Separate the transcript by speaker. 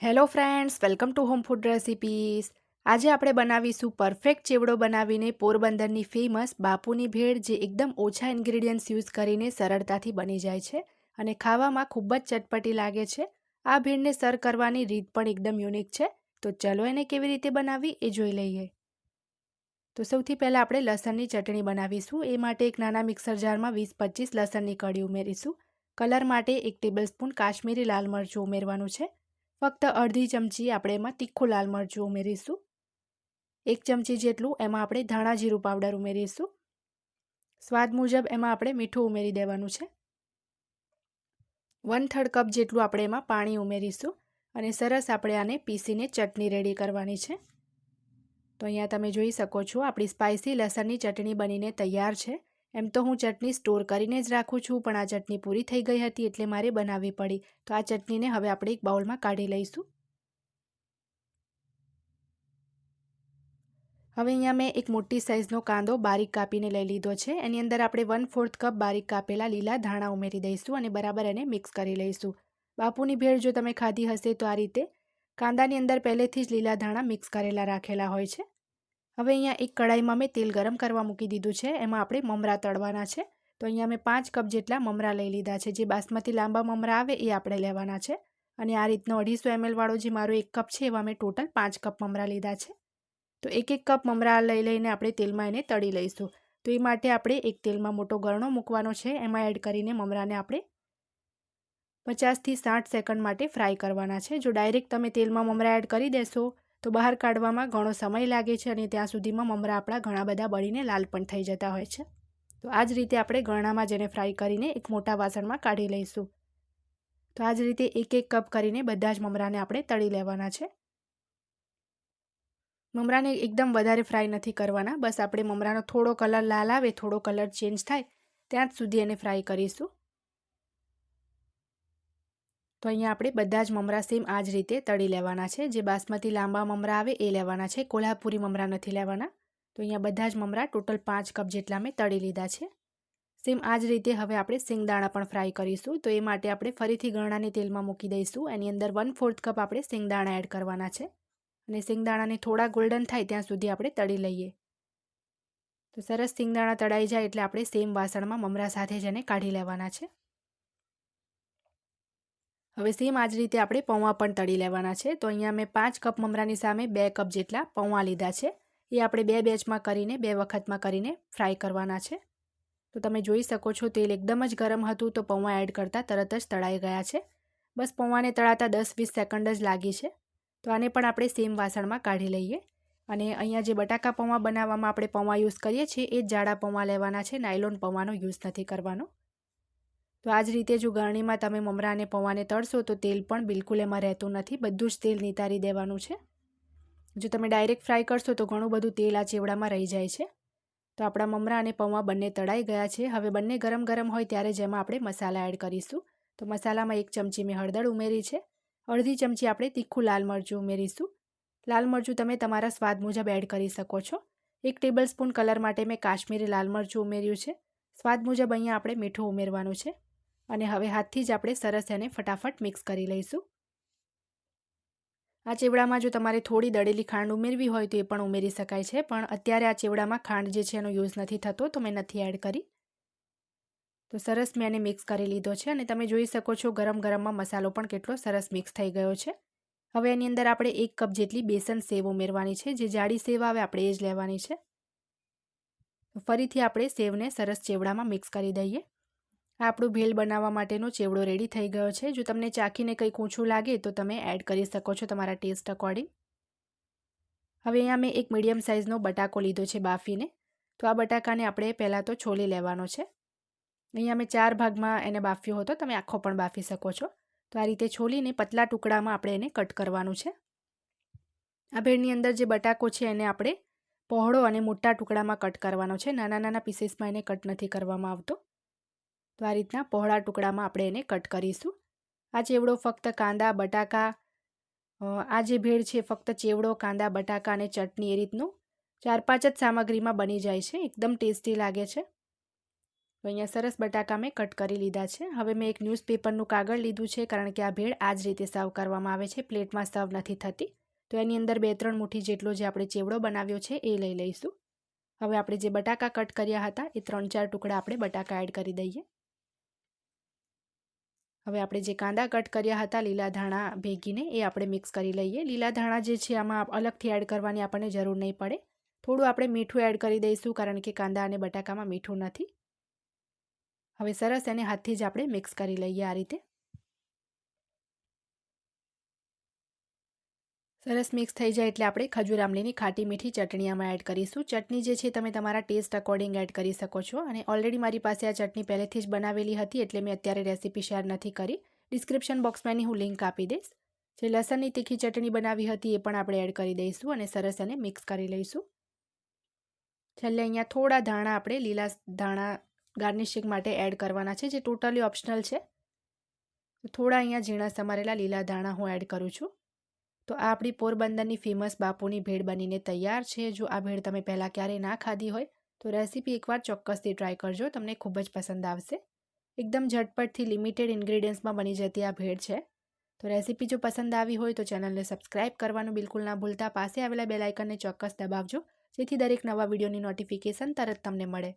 Speaker 1: Hello friends welcome to home food recipes આજે આપણે બનાવીશું પરફેક્ટ ચેવડો બનાવીને પોરબંદરની ફેમસ બાપુની ભેળ જે એકદમ ઓછા ઇન્ગ્રીડિયન્ટ્સ યુઝ કરીને સરળતાથી બની જાય છે અને ખાવામાં ખૂબ જ ચટપટી લાગે છે. આ ભેળને સર્વ કરવાની રીત પણ એકદમ યુનિક છે. તો ચલો એને કેવી રીતે બનાવવી એ જોઈ લઈએ. તો સૌથી પહેલાં આપણે લસણની ચટણી બનાવીશું. એ માટે એક નાના મિક્સર જારમાં વીસ પચીસ લસણની કડી ઉમેરીશું. કલર માટે એક ટેબલસ્પૂન કાશ્મીરી લાલ મરચું ઉમેરવાનું છે. ફક્ત અડધી ચમચી આપણે એમાં તીખું લાલ મરચું ઉમેરીશું. એક ચમચી જેટલું એમાં આપણે ધાણા જીરું પાવડર ઉમેરીશું. સ્વાદ મુજબ એમાં આપણે મીઠું ઉમેરી દેવાનું છે. વન થર્ડ કપ જેટલું આપણે એમાં પાણી ઉમેરીશું અને સરસ આપણે આને પીસીને ચટણી રેડી કરવાની છે. તો અહીંયા તમે જોઈ શકો છો આપણી સ્પાઇસી લસણની ચટણી બનીને તૈયાર છે. એમ તો હું ચટણી સ્ટોર કરીને જ રાખું છું, પણ આ ચટણી પૂરી થઈ ગઈ હતી એટલે મારે બનાવવી પડી. તો આ ચટણીને હવે આપણે એક બાઉલમાં કાઢી લઈશું. હવે અહીંયા મેં એક મોટી સાઇઝનો કાંદો બારીક કાપીને લઈ લીધો છે. એની અંદર આપણે વન ફોર્થ કપ બારીક કાપેલા લીલા ધાણા ઉમેરી દઈશું અને બરાબર એને મિક્સ કરી લઈશું. બાપુની ભેળ જો તમે ખાધી હશે તો આ રીતે. કાંદાની અંદર પહેલેથી જ લીલા ધાણા મિક્સ કરેલા રાખેલા હોય છે. હવે અહીંયા એક કડાઈમાં મેં તેલ ગરમ કરવા મૂકી દીધું છે. એમાં આપણે મમરા તળવાના છે. તો અહીંયા મેં પાંચ કપ જેટલા મમરા લઈ લીધા છે. જે બાસમતી લાંબા મમરા આવે એ આપણે લેવાના છે. અને આ રીતનો અઢીસો એમએલવાળો જે મારો એક કપ છે એવા મેં ટોટલ પાંચ કપ મમરા લીધા છે. તો એક એક કપ મમરા લઈ લઈને આપણે તેલમાં એને તળી લઈશું. તો એ માટે આપણે એક તેલમાં મોટો ગરણો મૂકવાનો છે. એમાં એડ કરીને મમરાને આપણે પચાસથી સાઠ સેકન્ડ માટે ફ્રાય કરવાના છે. જો ડાયરેક્ટ તમે તેલમાં મમરા એડ કરી દેશો તો બહાર કાઢવામાં ઘણો સમય લાગે છે અને ત્યાં સુધીમાં મમરા આપણા ઘણા બધા બળીને લાલ પણ થઈ જતા હોય છે. તો આ જ રીતે આપણે ગરણામાં જેને ફ્રાય કરીને એક મોટા વાસણમાં કાઢી લઈશું. તો આ જ રીતે એક એક કપ કરીને બધા જ મમરાને આપણે તળી લેવાના છે. મમરાને એકદમ વધારે ફ્રાય નથી કરવાના. બસ આપણે મમરાનો થોડો કલર લાલ આવે, થોડો કલર ચેન્જ થાય, ત્યાં જ સુધી એને ફ્રાય કરીશું. તો અહીંયા આપણે બધા જ મમરા સેમ આ જ રીતે તળી લેવાના છે. જે બાસમતી લાંબા મમરા આવે એ લેવાના છે. કોલ્હાપુરી મમરા નથી લેવાના. તો અહીંયા બધા જ મમરા ટોટલ પાંચ કપ જેટલા મેં તળી લીધા છે. સેમ આ જ રીતે હવે આપણે સિંગદાણા પણ ફ્રાય કરીશું. તો એ માટે આપણે ફરીથી ગરણાની તેલમાં મૂકી દઈશું. એની અંદર વન ફોર્થ કપ આપણે સિંગદાણા એડ કરવાના છે. અને સિંગદાણાને થોડા ગોલ્ડન થાય ત્યાં સુધી આપણે તળી લઈએ. તો સરસ સિંગદાણા તળાઈ જાય એટલે આપણે સેમ વાસણમાં મમરા સાથે જ એને કાઢી લેવાના છે. હવે સેમ આ જ રીતે આપણે પૌવા પણ તળી લેવાના છે. તો અહીંયા મેં પાંચ કપ મમરાની સામે બે કપ જેટલા પૌવા લીધા છે. એ આપણે બે બેચમાં કરીને, બે વખતમાં કરીને ફ્રાય કરવાના છે. તો તમે જોઈ શકો છો તેલ એકદમ જ ગરમ હતું તો પૌવા એડ કરતાં તરત જ તળાઈ ગયા છે. બસ પૌવાને તળાતા દસ વીસ સેકન્ડ જ લાગી છે. તો આને પણ આપણે સેમ વાસણમાં કાઢી લઈએ. અને અહીંયા જે બટાકા પૌવા બનાવવામાં આપણે પૌવા યુઝ કરીએ છીએ, એ જ જાડા પૌવા લેવાના છે. નાયલોન પૌવાનો યુઝ નથી કરવાનો. તો આ જ રીતે જો ગરણીમાં તમે મમરા અને પૌવાને તળશો તો તેલ પણ બિલકુલ એમાં રહેતું નથી. બધું જ તેલ નિતારી દેવાનું છે. જો તમે ડાયરેક્ટ ફ્રાય કરશો તો ઘણું બધું તેલ આ ચેવડામાં રહી જાય છે. તો આપણા મમરા અને પૌવા બંને તળાઈ ગયા છે. હવે બંને ગરમ ગરમ હોય ત્યારે જેમાં આપણે મસાલા એડ કરીશું. તો મસાલામાં એક ચમચી મેં હળદર ઉમેરી છે. અડધી ચમચી આપણે તીખું લાલ મરચું ઉમેરીશું. લાલ મરચું તમે તમારા સ્વાદ મુજબ એડ કરી શકો છો. એક ટેબલ સ્પૂન કલર માટે મેં કાશ્મીરી લાલ મરચું ઉમેર્યું છે. સ્વાદ મુજબ અહીંયા આપણે મીઠું ઉમેરવાનું છે. અને હવે હાથથી જ આપણે સરસ એને ફટાફટ મિક્સ કરી લઈશું. આ ચેવડામાં જો તમારે થોડી દળેલી ખાંડ ઉમેરવી હોય તો એ પણ ઉમેરી શકાય છે, પણ અત્યારે આ ચેવડામાં ખાંડ જે છે એનો યુઝ નથી થતો તો મેં નથી એડ કરી. તો સરસ મેં એને મિક્સ કરી લીધો છે અને તમે જોઈ શકો છો ગરમ ગરમમાં મસાલો પણ કેટલો સરસ મિક્સ થઈ ગયો છે. હવે એની અંદર આપણે એક કપ જેટલી બેસન સેવ ઉમેરવાની છે, જે જાડી સેવ આવે આપણે એ જ લેવાની છે. ફરીથી આપણે સેવને સરસ ચેવડામાં મિક્સ કરી દઈએ. આપણું ભેલ બનાવવા માટેનો ચેવડો રેડી થઈ ગયો છે. જો તમને ચાખીને કંઈક ઓછું લાગે તો તમે એડ કરી શકો છો તમારા ટેસ્ટ અકોર્ડિંગ હવે અહીંયા મેં એક મીડિયમ સાઇઝનો બટાકો લીધો છે બાફીને. તો આ બટાકાને આપણે પહેલાં તો છોલી લેવાનો છે. અહીંયા મેં ચાર ભાગમાં એને બાફ્યો હતો. તમે આખો પણ બાફી શકો છો. તો આ રીતે છોલીને પતલા ટુકડામાં આપણે એને કટ કરવાનું છે. આ ભેળની અંદર જે બટાકો છે એને આપણે પહોળો અને મોટા ટુકડામાં કટ કરવાનો છે. નાના નાના પીસીસમાં એને કટ નથી કરવામાં આવતો. તો આ રીતના પહોળા ટુકડામાં આપણે એને કટ કરીશું. આ ચેવડો ફક્ત કાંદા, બટાકા આ જે ભેળ છે ફક્ત ચેવડો, કાંદા, બટાકા અને ચટણી એ રીતનું ચાર પાંચ જ સામગ્રીમાં બની જાય છે. એકદમ ટેસ્ટી લાગે છે. તો અહીંયા સરસ બટાકા મેં કટ કરી લીધા છે. હવે મેં એક ન્યૂઝપેપરનું કાગળ લીધું છે કારણ કે આ ભેળ આ જ રીતે સર્વ કરવામાં આવે છે. પ્લેટમાં સર્વ નથી થતી. તો એની અંદર બે ત્રણ મુઠ્ઠી જેટલો જે આપણે ચેવડો બનાવ્યો છે એ લઈ લઈશું. હવે આપણે જે બટાકા કટ કર્યા હતા એ ત્રણ ચાર ટુકડા આપણે બટાકા એડ કરી દઈએ. હવે આપણે જે કાંદા કટ કર્યા હતા લીલા ધાણા ભેગીને, એ આપણે મિક્સ કરી લઈએ. લીલા ધાણા જે છે, આમાં અલગથી એડ કરવાની આપણને જરૂર નહીં પડે. થોડું આપણે મીઠું એડ કરી દઈશું, કારણ કે કાંદા અને બટાકામાં મીઠું નથી. હવે સરસ એને હાથથી જ આપણે મિક્સ કરી લઈએ આ રીતે. સરસ મિક્સ થઈ જાય એટલે આપણે ખજૂર આમલીની ખાટી મીઠી ચટણી આમાં એડ કરીશું. ચટણી જે છે તમે તમારા ટેસ્ટ અકોર્ડિંગ એડ કરી શકો છો. અને ઓલરેડી મારી પાસે આ ચટણી પહેલેથી જ બનાવેલી હતી એટલે મેં અત્યારે રેસીપી શેર નથી કરી. ડિસ્ક્રિપ્શન બોક્સમાં હું લિંક આપી દઈશ. જે લસણની તીખી ચટણી બનાવી હતી એ પણ આપણે એડ કરી દઈશું અને સરસ એને મિક્સ કરી લઈશું. છેલ્લે અહીંયા થોડા ધાણા આપણે લીલા ધાણા ગાર્નિશિંગ માટે એડ કરવાના છે, જે ટોટલી ઓપ્શનલ છે. થોડા અહીંયા ઝીણા સમારેલા લીલા ધાણા હું એડ કરું છું. તો આ આપણી પોરબંદરની ફેમસ બાપુની ભેળ બનીને તૈયાર છે. જો આ ભેળ તમે પહેલાં ક્યારેય ના ખાધી હોય, તો રેસીપી એકવાર ચોક્કસથી ટ્રાય કરજો. તમને ખૂબ જ પસંદ આવશે. એકદમ ઝટપટથી લિમિટેડ ઇન્ગ્રીડિયન્ટ્સમાં બની જતી આ ભેળ છે. તો રેસીપી જો પસંદ આવી હોય તો ચેનલને સબસ્ક્રાઇબ કરવાનું બિલકુલ ના ભૂલતા. પાસે આવેલા બેલાઇકનને ચોક્કસ દબાવજો, જેથી દરેક નવા વિડીયોની નોટિફિકેશન તરત તમને મળે.